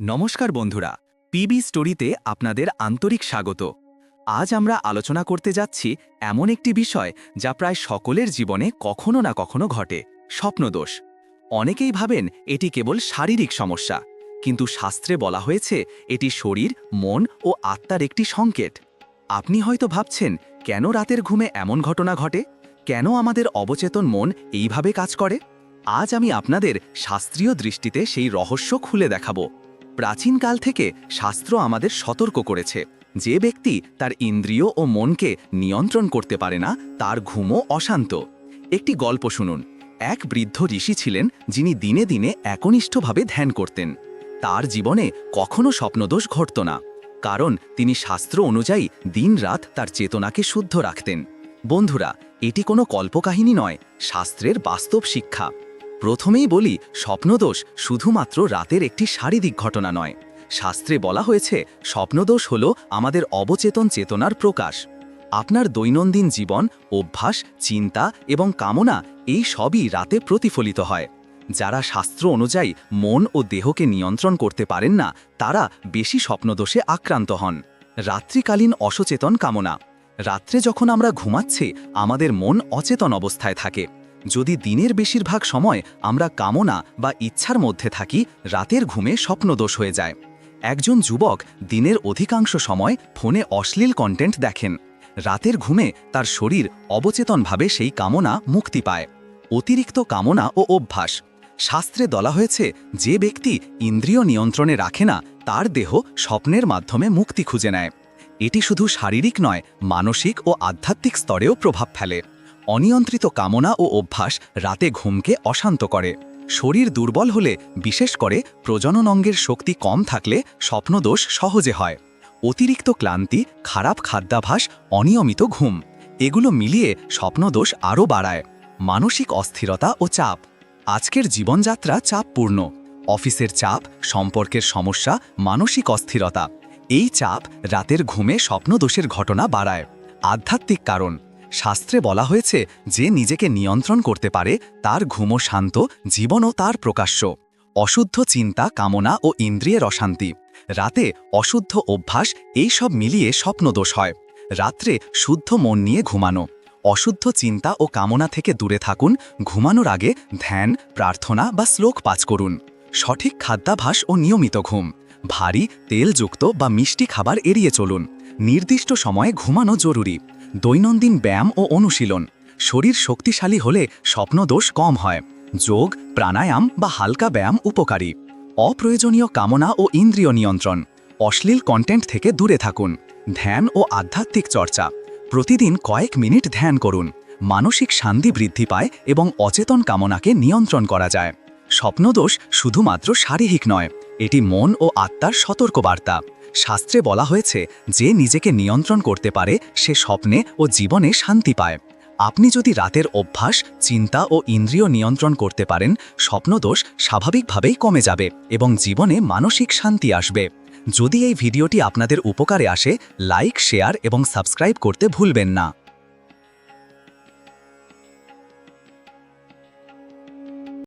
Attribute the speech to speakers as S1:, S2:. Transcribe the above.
S1: নমস্কার বন্ধুরা, পিবি স্টোরিতে আপনাদের আন্তরিক স্বাগত। আজ আমরা আলোচনা করতে যাচ্ছি এমন একটি বিষয় যা প্রায় সকলের জীবনে কখনো না কখনো ঘটে, স্বপ্নদোষ। অনেকেই ভাবেন এটি কেবল শারীরিক সমস্যা, কিন্তু শাস্ত্রে বলা হয়েছে এটি শরীর, মন ও আত্মার একটি সংকেত। আপনি হয়তো ভাবছেন, কেন রাতের ঘুমে এমন ঘটনা ঘটে? কেন আমাদের অবচেতন মন এইভাবে কাজ করে? আজ আমি আপনাদের শাস্ত্রীয় দৃষ্টিতে সেই রহস্য খুলে দেখাবো। প্রাচীনকাল থেকে শাস্ত্র আমাদের সতর্ক করেছে। যে ব্যক্তি তার ইন্দ্রিয় ও মনকে নিয়ন্ত্রণ করতে পারে না, তার ঘুমও অশান্ত। একটি গল্প শুনুন। এক বৃদ্ধ ঋষি ছিলেন যিনি দিনে দিনে একনিষ্ঠভাবে ধ্যান করতেন। তার জীবনে কখনো স্বপ্নদোষ ঘটত না, কারণ তিনি শাস্ত্র অনুযায়ী দিনরাত তার চেতনাকে শুদ্ধ রাখতেন। বন্ধুরা, এটি কোনো কল্পকাহিনী নয়, শাস্ত্রের বাস্তব শিক্ষা। প্রথমেই বলি, স্বপ্নদোষ শুধুমাত্র রাতের একটি শারীরিক ঘটনা নয়। শাস্ত্রে বলা হয়েছে, স্বপ্নদোষ হল আমাদের অবচেতন চেতনার প্রকাশ। আপনার দৈনন্দিন জীবন, অভ্যাস, চিন্তা এবং কামনা এই সবই রাতে প্রতিফলিত হয়। যারা শাস্ত্র অনুযায়ী মন ও দেহকে নিয়ন্ত্রণ করতে পারেন না, তারা বেশি স্বপ্নদোষে আক্রান্ত হন। রাত্রিকালীন অসচেতন কামনা। রাত্রে যখন আমরা ঘুমাচ্ছি, আমাদের মন অচেতন অবস্থায় থাকে। যদি দিনের বেশিরভাগ সময় আমরা কামনা বা ইচ্ছার মধ্যে থাকি, রাতের ঘুমে স্বপ্নদোষ হয়ে যায়। একজন যুবক দিনের অধিকাংশ সময় ফোনে অশ্লীল কন্টেন্ট দেখেন। রাতের ঘুমে তার শরীর অবচেতনভাবে সেই কামনা মুক্তি পায়। অতিরিক্ত কামনা ও অভ্যাস। শাস্ত্রে বলা হয়েছে, যে ব্যক্তি ইন্দ্রিয় নিয়ন্ত্রণে রাখে না, তার দেহ স্বপ্নের মাধ্যমে মুক্তি খুঁজে নেয়। এটি শুধু শারীরিক নয়, মানসিক ও আধ্যাত্মিক স্তরেও প্রভাব ফেলে। অনিয়ন্ত্রিত কামনা ও অভ্যাস রাতে ঘুমকে অশান্ত করে। শরীর দুর্বল হলে, বিশেষ করে প্রজনন অঙ্গের শক্তি কম থাকলে স্বপ্নদোষ সহজে হয়। অতিরিক্ত ক্লান্তি, খারাপ খাদ্যাভাস, অনিয়মিত ঘুম, এগুলো মিলিয়ে স্বপ্নদোষ আরও বাড়ায়। মানসিক অস্থিরতা ও চাপ। আজকের জীবনযাত্রা চাপপূর্ণ। অফিসের চাপ, সম্পর্কের সমস্যা, মানসিক অস্থিরতা। এই চাপ রাতের ঘুমে স্বপ্নদোষের ঘটনা বাড়ায়। আধ্যাত্মিক কারণ। শাস্ত্রে বলা হয়েছে, যে নিজেকে নিয়ন্ত্রণ করতে পারে, তার ঘুমও শান্ত, জীবনও তার প্রকাশ্য। অশুদ্ধ চিন্তা, কামনা ও ইন্দ্রিয়ের অশান্তি রাতে অশুদ্ধ অভ্যাস, এই সব মিলিয়ে স্বপ্নদোষ হয়। রাত্রে শুদ্ধ মন নিয়ে ঘুমানো। অশুদ্ধ চিন্তা ও কামনা থেকে দূরে থাকুন, ঘুমানোর আগে ধ্যান, প্রার্থনা বা শ্লোক পাচ করুন। সঠিক খাদ্যাভাস ও নিয়মিত ঘুম। ভারী, তেলযুক্ত বা মিষ্টি খাবার এড়িয়ে চলুন। নির্দিষ্ট সময়ে ঘুমানো জরুরি। দৈনন্দিন ব্যায়াম ও অনুশীলন। শরীর শক্তিশালী হলে স্বপ্নদোষ কম হয়। যোগ, প্রাণায়াম বা হালকা ব্যায়াম উপকারী। অপ্রয়োজনীয় কামনা ও ইন্দ্রিয় নিয়ন্ত্রণ। অশ্লীল কন্টেন্ট থেকে দূরে থাকুন। ধ্যান ও আধ্যাত্মিক চর্চা। প্রতিদিন কয়েক মিনিট ধ্যান করুন। মানসিক শান্তি বৃদ্ধি পায় এবং অচেতন কামনাকে নিয়ন্ত্রণ করা যায়। স্বপ্নদোষ শুধুমাত্র শারীরিক নয়, এটি মন ও আত্মার সতর্কবার্তা। শাস্ত্রে বলা হয়েছে, যে নিজেকে নিয়ন্ত্রণ করতে পারে, সে স্বপ্নে ও জীবনে শান্তি পায়। আপনি যদি রাতের অভ্যাস, চিন্তা ও ইন্দ্রিয় নিয়ন্ত্রণ করতে পারেন, স্বপ্নদোষ স্বাভাবিকভাবেই কমে যাবে এবং জীবনে মানসিক শান্তি আসবে। যদি এই ভিডিওটি আপনাদের উপকারে আসে, লাইক, শেয়ার এবং সাবস্ক্রাইব করতে ভুলবেন না।